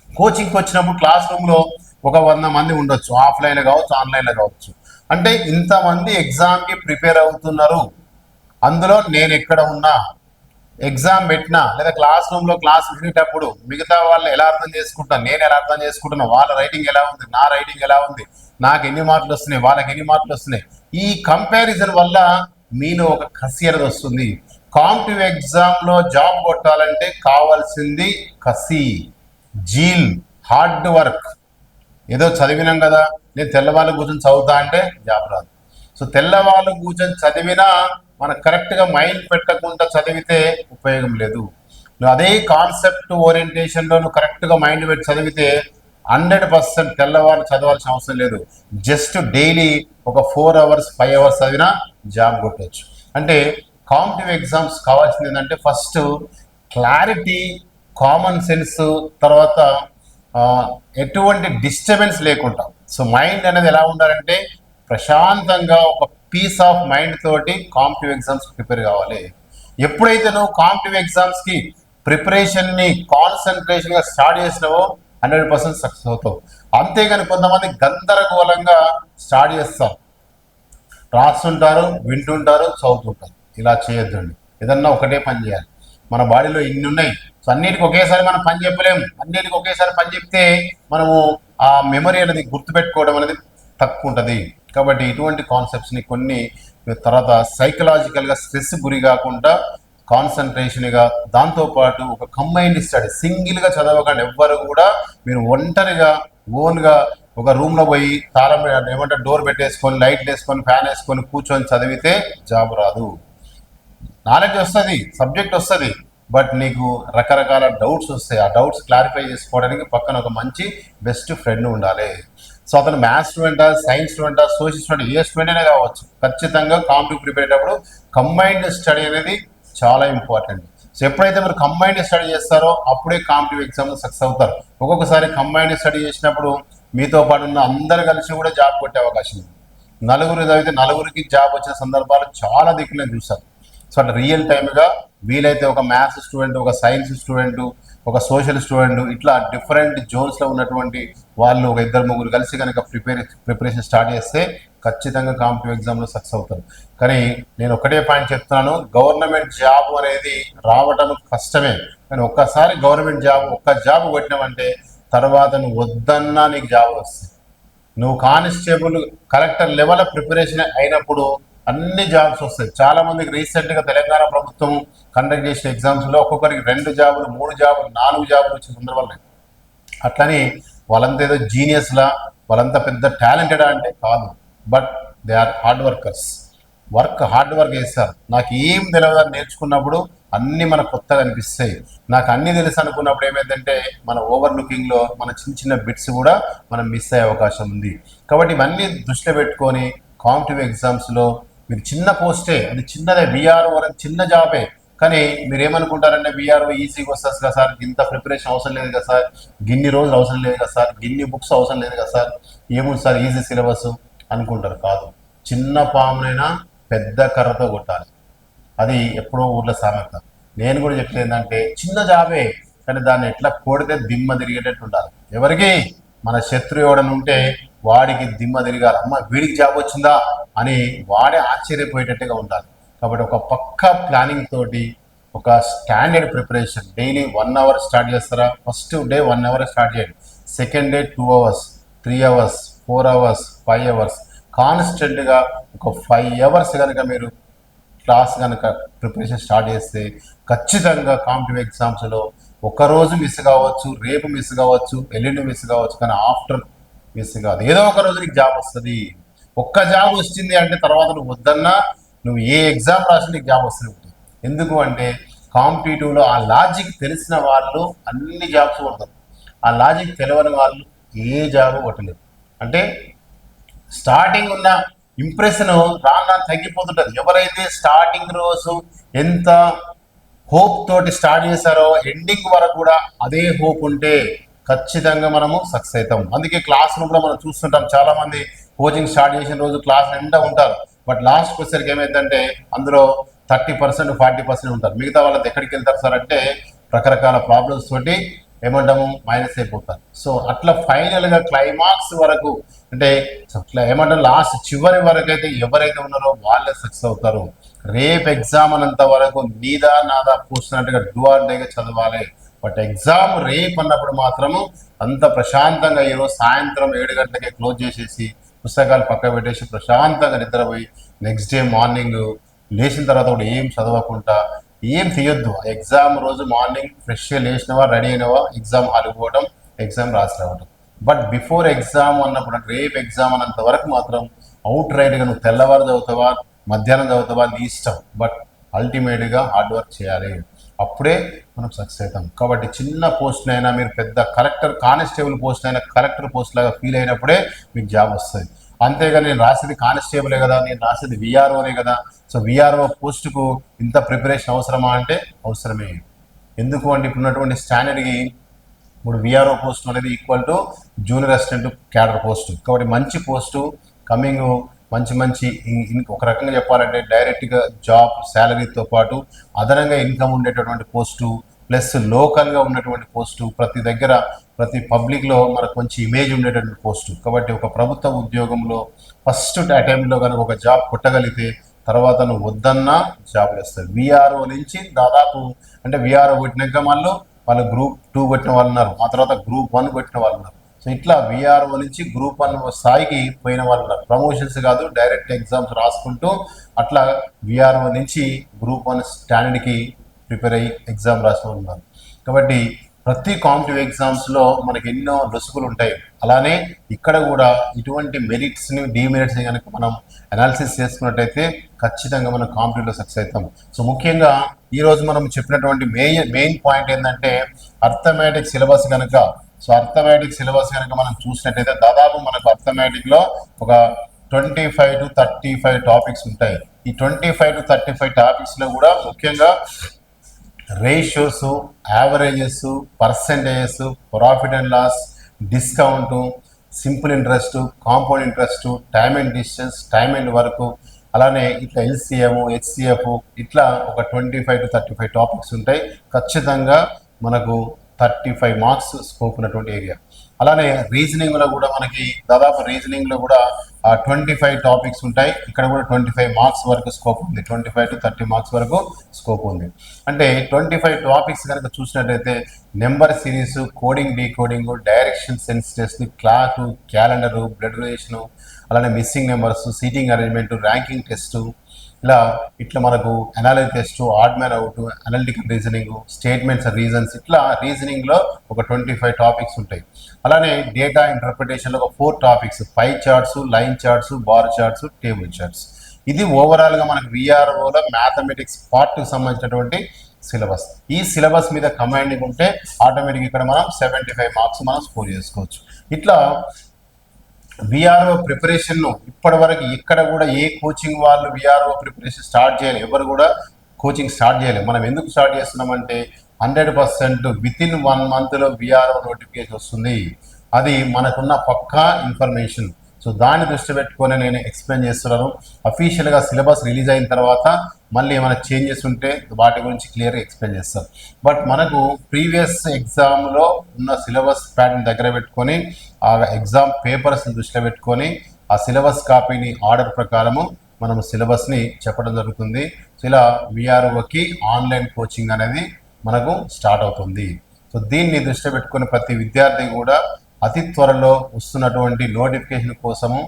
కోచింగ్కి వచ్చినప్పుడు క్లాస్ రూమ్లో ఒక వంద మంది ఉండొచ్చు ఆఫ్లైన్లో కావచ్చు ఆన్లైన్లో కావచ్చు. అంటే ఇంతమంది ఎగ్జామ్కి ప్రిపేర్ అవుతున్నారు. అందులో నేను ఎక్కడ ఉన్నా ఎగ్జామ్ పెట్టినా లేదా క్లాస్ రూమ్లో క్లాస్ వినేటప్పుడు మిగతా వాళ్ళు ఎలా అర్థం చేసుకుంటాను నేను ఎలా అర్థం చేసుకుంటున్నా వాళ్ళ రైటింగ్ ఎలా ఉంది నా రైటింగ్ ఎలా ఉంది నాకు ఎన్ని మార్కులు వస్తున్నాయి వాళ్ళకి ఎన్ని మార్కులు వస్తున్నాయి. ఈ కంపారిజన్ వల్ల మీలో ఒక కసి అనేది వస్తుంది. కాంపిటివ్ ఎగ్జామ్లో జాబ్ కొట్టాలంటే కావాల్సింది కసి జీల్ హార్డ్ వర్క్. ఏదో చదివినాం కదా నేను తెల్లవాళ్ళు కూర్చొని చదువుతా అంటే జాబ్ రాదు. సో తెల్లవాళ్ళు కూర్చొని చదివినా మనం కరెక్ట్గా మైండ్ పెట్టకుండా చదివితే ఉపయోగం లేదు. నువ్వు అదే కాన్సెప్ట్ ఓరియంటేషన్లో నువ్వు కరెక్ట్గా మైండ్ పెట్టి చదివితే హండ్రెడ్ పర్సెంట్ తెల్లవారు చదవాల్సిన అవసరం లేదు. జస్ట్ డైలీ ఒక ఫోర్ అవర్స్ ఫైవ్ అవర్స్ చదివినా జాబ్ కొట్టవచ్చు అంటే కాంపిటివ్ ఎగ్జామ్స్ కావాల్సింది ఏంటంటే ఫస్ట్ క్లారిటీ కామన్ సెన్స్ తర్వాత ఎటువంటి డిస్టర్బెన్స్ లేకుండా. సో మైండ్ అనేది ఎలా ఉండాలంటే ప్రశాంతంగా ఒక పీస్ ఆఫ్ మైండ్ తోటి కాంపిటివ్ ఎగ్జామ్స్ ప్రిపేర్ కావాలి. ఎప్పుడైతే నువ్వు కాంపిటివ్ ఎగ్జామ్స్కి ప్రిపరేషన్ని కాన్సన్ట్రేషన్గా స్టార్ట్ చేసినావో హండ్రెడ్ పర్సెంట్ సక్సెస్ అవుతావు. అంతేగాని కొంతమంది గందరగోళంగా స్టార్ట్ చేస్తారు. రాస్తుంటారు వింటుంటారు చదువుతుంటారు. ఇలా చేయొద్దండి. ఏదన్నా ఒకటే పని చేయాలి. మన బాడీలో ఇన్ని ఉన్నాయి. సో అన్నిటికి ఒకేసారి మనం పని చెప్పలేము. అన్నిటికి ఒకేసారి పని చెప్తే మనము ఆ మెమరీ అనేది గుర్తుపెట్టుకోవడం అనేది తక్కువ ఉంటుంది. కాబట్టి ఇటువంటి కాన్సెప్ట్స్ని కొన్ని తర్వాత సైకలాజికల్గా స్ట్రెస్ గురి కాకుండా కాన్సన్ట్రేషన్గా దాంతోపాటు ఒక కంబైన్డ్ స్టడీ సింగిల్గా చదవకండి. ఎవ్వరు కూడా మీరు ఒంటరిగా ఓన్గా ఒక రూమ్లో పోయి తాళం ఏమంటే డోర్ పెట్టేసుకొని లైట్ వేసుకొని ఫ్యాన్ వేసుకొని కూర్చొని చదివితే జాబ్ రాదు. నాలెడ్జ్ వస్తుంది సబ్జెక్ట్ వస్తుంది బట్ నీకు రకరకాల డౌట్స్ వస్తాయి. ఆ డౌట్స్ క్లారిఫై చేసుకోవడానికి పక్కన ఒక మంచి బెస్ట్ ఫ్రెండ్ ఉండాలి. సో అతను మ్యాథ్స్ స్టూడెంటా సైన్స్ స్టూడెంటా సోషల్ స్టూడెంట్ ఏ స్టూడెంట్ అయినా కావచ్చు. ఖచ్చితంగా కాంపిటివ్ ప్రిపేర్ అయ్యేటప్పుడు కంబైన్డ్ స్టడీ అనేది చాలా ఇంపార్టెంట్ సో ఎప్పుడైతే మీరు కంబైన్డ్ స్టడీ చేస్తారో అప్పుడే కాంపిటివ్ ఎగ్జామ్ సక్సెస్ అవుతారు. ఒక్కొక్కసారి కంబైన్డ్ స్టడీ చేసినప్పుడు మీతో పాటు ఉన్న అందరు కలిసి కూడా జాబ్ కొట్టే అవకాశం ఉంది. నలుగురు చదివితే నలుగురికి జాబ్ వచ్చిన సందర్భాలు చాలా దిక్కు నేను సో అంటే రియల్ టైమ్గా వీలైతే ఒక మ్యాథ్స్ స్టూడెంట్ ఒక సైన్స్ స్టూడెంట్ ఒక సోషల్ స్టూడెంట్ ఇట్లా డిఫరెంట్ జోన్స్లో ఉన్నటువంటి వాళ్ళు ఒక ఇద్దరు ముగ్గురు కలిసి కనుక ప్రిపేర్ ప్రిపరేషన్ స్టార్ట్ చేస్తే ఖచ్చితంగా కాంపిటివ్ ఎగ్జామ్లో సక్సెస్ అవుతారు. కానీ నేను ఒకటే పాయింట్ చెప్తున్నాను గవర్నమెంట్ జాబ్ అనేది రావటం కష్టమే. కానీ ఒక్కసారి గవర్నమెంట్ జాబ్ ఒక్క జాబ్ కొట్టినామంటే తర్వాత నువ్వు వద్దన్నా నీకు జాబ్ వస్తుంది. నువ్వు కానిస్టేబుల్ కలెక్టర్ లెవెల్ ప్రిపరేషన్ అయినప్పుడు అన్ని జాబ్స్ వస్తాయి. చాలా మందికి రీసెంట్గా తెలంగాణ ప్రభుత్వం కండక్ట్ చేసిన ఎగ్జామ్స్లో ఒక్కొక్కరికి రెండు జాబులు మూడు జాబులు నాలుగు జాబులు వచ్చిన సందర్భాలు అట్లనే అట్లని వాళ్ళంతా ఏదో జీనియస్లా వాళ్ళంత వాళ్ళంతా పెద్ద టాలెంటెడ్ అంటే కాదు. But they are hard workers work hard work చేస్తారు. నాకు ఏం తెలియదు నేర్చుకున్నప్పుడు అన్నీ మన కొత్తగా అనిపిస్తాయి. నాకు అన్నీ తెలుసు అనుకున్నప్పుడు ఏమైందంటే మన ఓవర్ లుకింగ్లో మన చిన్న చిన్న బిట్స్ కూడా మనం మిస్ అయ్యే అవకాశం ఉంది. కాబట్టి ఇవన్నీ దృష్టిలో పెట్టుకొని కాంపిటివ్ ఎగ్జామ్స్లో మీరు చిన్న పోస్టే అది చిన్నదే విఆర్ఓ అనేది చిన్న జాబే. కానీ మీరు ఏమనుకుంటారంటే బీఆర్ఓ ఈజీగా వస్తుంది కదా సార్ ఇంత ప్రిపరేషన్ అవసరం లేదు కదా సార్ గిన్ని రోజులు అవసరం లేదు కదా సార్ గిన్ని బుక్స్ అవసరం లేదు కదా సార్ ఏముంది సార్ ఈజీ సిలబస్ అనుకుంటారు? కాదు. చిన్న పామునైనా పెద్ద కర్రతో కొట్టాలి. అది ఎప్పుడో ఊర్లో సామెత. నేను కూడా చెప్పేది ఏంటంటే చిన్న జాబే కానీ దాన్ని ఎట్లా కొడితే దిమ్మ తిరిగేటట్టు ఉండాలి. ఎవరికి మన శత్రు ఎవడనుంటే వాడికి దిమ్మ తిరగాలి. అమ్మ వీడికి జాబ్ వచ్చిందా? అని వాడే ఆశ్చర్యపోయేటట్టుగా ఉండాలి. కాబట్టి ఒక పక్క ప్లానింగ్ తోటి ఒక standard preparation daily one hour start చేస్తారా? First day one hour start చేయండి. Second day two hours three hours four hours five hours కాన్స్టెంట్గా ఒక ఫైవ్ అవర్స్ కనుక మీరు క్లాస్ కనుక ప్రిపరేషన్ స్టార్ట్ చేస్తే ఖచ్చితంగా కాంపిటేటివ్ ఎగ్జామ్స్లో ఒక రోజు మిస్ కావచ్చు రేపు మిస్ కావచ్చు ఎల్లుండి మిస్ కావచ్చు కానీ ఆఫ్టర్ మిస్ కాదు ఏదో ఒక రోజు నీకు జాబ్ వస్తుంది. ఒక్క జాబ్ వచ్చింది అంటే తర్వాత నువ్వు వద్దన్నా నువ్వు ఏ ఎగ్జామ్ రాసి నీకు జాబ్ వస్తుంది ఎందుకు అంటే కాంపిటేటివ్లో ఆ లాజిక్ తెలిసిన వాళ్ళు అన్ని జాబ్స్ కొడతారు. ఆ లాజిక్ తెలియని వాళ్ళు ఏ జాబ్ కొట్టలేదు అంటే స్టార్టింగ్ ఉన్న ఇంప్రెషన్ రాను తగ్గిపోతుంటుంది. ఎవరైతే స్టార్టింగ్ రోజు ఎంత హోప్ తోటి స్టార్ట్ చేశారో ఎండింగ్ వరకు కూడా అదే హోప్ ఉంటే ఖచ్చితంగా మనము సక్సెస్ అవుతాం. అందుకే క్లాస్ రూమ్లో మనం చూస్తుంటాం చాలామంది కోచింగ్ స్టార్ట్ చేసిన రోజు క్లాస్ నిండా ఉంటారు. బట్ లాస్ట్ వచ్చేసరికి ఏమైందంటే అందులో థర్టీ పర్సెంట్ ఫార్టీ పర్సెంట్ ఉంటారు. మిగతా వాళ్ళది ఎక్కడికి వెళ్తారు సార్ అంటే రకరకాల ప్రాబ్లమ్స్ తోటి ఏమంటాము మైనస్ అయిపోతారు. సో అట్లా ఫైనల్గా క్లైమాక్స్ వరకు అంటే అట్లా ఏమంటారు లాస్ట్ చివరి వరకు అయితే ఎవరైతే ఉన్నారో వాళ్ళే సక్సెస్ అవుతారు. రేపు ఎగ్జామ్ అనంత వరకు నీదా నాదా కూర్చున్నట్టుగా డూ ఆర్ డేగా చదవాలి. బట్ ఎగ్జామ్ రేపు అన్నప్పుడు మాత్రము అంత ప్రశాంతంగా ఈరోజు సాయంత్రం ఏడు గంటలకే క్లోజ్ చేసేసి పుస్తకాలు పక్క పెట్టేసి ప్రశాంతంగా నిద్రపోయి నెక్స్ట్ డే మార్నింగ్ లేచిన తర్వాత కూడా ఏం చదవకుండా ఏం తీయొద్దు ఎగ్జామ్ రోజు మార్నింగ్ ఫ్రెష్గా లేచినవా రెడీ అయినవా ఎగ్జామ్ హాల్కి పోవడం ఎగ్జామ్ రాసి రావడం బట్ బిఫోర్ ఎగ్జామ్ అన్నప్పుడు అంటే రేపు ఎగ్జామ్ అన్నంత వరకు మాత్రం అవుట్ రైడ్గా నువ్వు తెల్లవారు చదువుతావా మధ్యాహ్నం చదువుతావా నీ ఇష్టం. బట్ అల్టిమేట్గా హార్డ్ వర్క్ చేయాలి. అప్పుడే మనం సక్సెస్ అవుతాం. కాబట్టి చిన్న పోస్ట్ అయినా మీరు పెద్ద కలెక్టర్ కానిస్టేబుల్ పోస్ట్ అయినా కలెక్టర్ పోస్ట్ లాగా ఫీల్ అయినప్పుడే మీకు జాబ్ వస్తుంది. అంతేగాని నేను రాసేది కానిస్టేబులే కదా నేను రాసేది విఆర్ఓనే కదా. సో విఆర్ఓ పోస్టుకు ఇంత ప్రిపరేషన్ అవసరమా అంటే అవసరమే. ఎందుకు అంటే ఇప్పుడు ఉన్నటువంటి స్టాండర్డ్కి ఇప్పుడు విఆర్ఓ పోస్ట్ అనేది equal to junior assistant cadre post కాబట్టి మంచి పోస్టు కమింగ్ మంచి మంచి ఒక రకంగా చెప్పాలంటే డైరెక్ట్గా జాబ్ శాలరీతో పాటు అదనంగా ఇన్కమ్ ఉండేటటువంటి పోస్టు ప్లస్ లోకల్గా ఉన్నటువంటి పోస్టు ప్రతి దగ్గర ప్రతి పబ్లిక్లో మనకు మంచి ఇమేజ్ ఉండేటటువంటి పోస్టు. కాబట్టి ఒక ప్రభుత్వ ఉద్యోగంలో ఫస్ట్ అటెంప్ట్లో కనుక ఒక జాబ్ కొట్టగలిగితే తర్వాత నువ్వు వద్దన్నా జాబ్లు వస్తాయి. విఆర్ఓ నుంచి దాదాపు అంటే విఆర్ఓ కొట్టినాక మళ్ళీ వాళ్ళు గ్రూప్ టూ కొట్టిన వాళ్ళు ఉన్నారు. ఆ తర్వాత గ్రూప్ వన్ కొట్టిన వాళ్ళు ఉన్నారు. సో ఇట్లా బీఆర్ఓ నుంచి గ్రూప్ వన్ స్థాయికి పోయిన వాళ్ళు ఉన్నారు. ప్రమోషన్స్ కాదు డైరెక్ట్ ఎగ్జామ్స్ రాసుకుంటూ అట్లా బీఆర్ఓ నుంచి గ్రూప్ వన్ స్టాండర్డ్కి ప్రిపేర్ అయ్యి ఎగ్జామ్ రాసుకుంటున్నారు కాబట్టి ప్రతి కాంపిటివ్ ఎగ్జామ్స్లో మనకి ఎన్నో రుసుకులు ఉంటాయి. అలానే ఇక్కడ కూడా ఇటువంటి మెరిట్స్ని డిమెరిట్స్ని కనుక మనం అనాలిసిస్ చేసుకున్నట్టయితే ఖచ్చితంగా మనం కాంపిటేటివ్లో సక్సెస్ అవుతాం. సో ముఖ్యంగా ఈరోజు మనం చెప్పినటువంటి మెయిన్ మెయిన్ పాయింట్ ఏంటంటే అర్థమెటిక్ సిలబస్ కనుక సో అర్థమెటిక్ సిలబస్ కనుక మనం చూసినట్టయితే దాదాపు మనకు అర్థమెటిక్లో ఒక twenty five to thirty five topics ఉంటాయి. ఈ twenty five to thirty five టాపిక్స్లో కూడా ముఖ్యంగా ratios averages percentages profit and loss discount simple interest compound interest time and distance time and work అలానే ఇట్లా ఎల్సీఎం హెచ్సిఎఫ్ ఇట్లా ఒక twenty five to thirty five topics ఉంటాయి. ఖచ్చితంగా మనకు థర్టీ ఫైవ్ మార్క్స్ స్కోప్ ఉన్నటువంటి ఏరియా. అలానే రీజనింగ్లో కూడా మనకి దాదాపు రీజనింగ్లో కూడా ట్వంటీ ఫైవ్ టాపిక్స్ ఉంటాయి. ఇక్కడ కూడా ట్వంటీ ఫైవ్ మార్క్స్ వరకు స్కోప్ ఉంది. Twenty five to thirty marks వరకు స్కోప్ ఉంది. అంటే ట్వంటీ ఫైవ్ టాపిక్స్ కనుక చూసినట్టయితే number series coding decoding direction sense test clock calendar blood relation అలానే missing numbers seating arrangement ranking test ఇలా ఇట్లా మనకు analysis odd man out analytical reasoning statements reasons ఇట్లా రీజనింగ్లో ఒక ట్వంటీ ఫైవ్ టాపిక్స్ ఉంటాయి. అలానే డేటా ఇంటర్ప్రిటేషన్లో ఒక four topics pie charts line charts bar charts table charts ఇది ఓవరాల్గా మనకు విఆర్ఓలో మ్యాథమెటిక్స్ పార్ట్కి సంబంధించినటువంటి సిలబస్ ఈ సిలబస్ మీద కమాండింగ్ ఉంటే ఆటోమేటిక్ ఇక్కడ మనం సెవెంటీ ఫైవ్ మార్క్స్ మనం స్కోర్ చేసుకోవచ్చు. ఇట్లా విఆర్ఓ ప్రిపరేషన్ను ఇప్పటివరకు ఇక్కడ కూడా ఏ కోచింగ్ వాళ్ళు విఆర్ఓ ప్రిపరేషన్ స్టార్ట్ చేయాలి. ఎవరు కూడా కోచింగ్ స్టార్ట్ చేయాలి. మనం ఎందుకు స్టార్ట్ చేస్తున్నామంటే hundred percent with in one మంత్లో విఆర్ఓ నోటిఫికేషన్ వస్తుంది. అది మనకున్న పక్కా ఇన్ఫర్మేషన్ సో దాన్ని దృష్టి పెట్టుకొని నేను ఎక్స్ప్లెయిన్ చేస్తున్నాను. అఫీషియల్గా సిలబస్ రిలీజ్ అయిన తర్వాత మళ్ళీ ఏమైనా చేంజెస్ ఉంటే వాటి గురించి క్లియర్గా ఎక్స్ప్లెయిన్ చేస్తాం. బట్ మనకు ప్రీవియస్ ఎగ్జామ్లో ఉన్న సిలబస్ ప్యాటర్న్ దగ్గర పెట్టుకొని ఆ ఎగ్జామ్ పేపర్స్ని దృష్టిలో పెట్టుకొని ఆ సిలబస్ కాపీని ఆర్డర్ ప్రకారము మనం సిలబస్ని చెప్పడం జరుగుతుంది. ఇలా విఆర్ఓకి ఆన్లైన్ కోచింగ్ అనేది మనకు స్టార్ట్ అవుతుంది. సో దీన్ని దృష్టిలో పెట్టుకుని ప్రతి విద్యార్థి కూడా అతి త్వరలో వస్తున్నటువంటి నోటిఫికేషన్ కోసము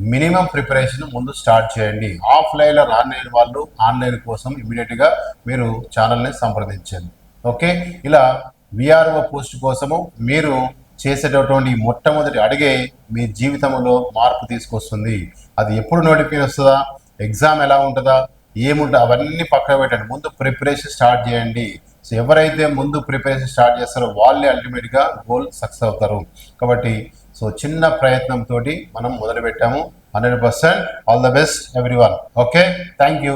మినిమం ప్రిపరేషన్ ముందు స్టార్ట్ చేయండి. ఆఫ్లైన్లో రాలేని వాళ్ళు ఆన్లైన్ కోసం ఇమీడియట్గా మీరు ఛానల్ని సంప్రదించండి. ఓకే? ఇలా విఆర్ఓ పోస్ట్ కోసము మీరు చేసేటటువంటి మొట్టమొదటి అడిగే మీ జీవితంలో మార్పు తీసుకొస్తుంది. అది ఎప్పుడు నోటిఫికేషన్ వస్తుందా? ఎగ్జామ్ ఎలా ఉంటుందా? ఏముంటుందా అవన్నీ పక్కన పెట్టండి. ముందు ప్రిపరేషన్ స్టార్ట్ చేయండి. సో ఎవరైతే ముందు ప్రిపరేషన్ స్టార్ట్ చేస్తారో వాళ్ళే అల్టిమేట్గా గోల్ సక్సెస్ అవుతారు. కాబట్టి సో చిన్న ప్రయత్నంతో మనం మొదలు పెట్టాము hundred percent. All the best everyone okay? Thank you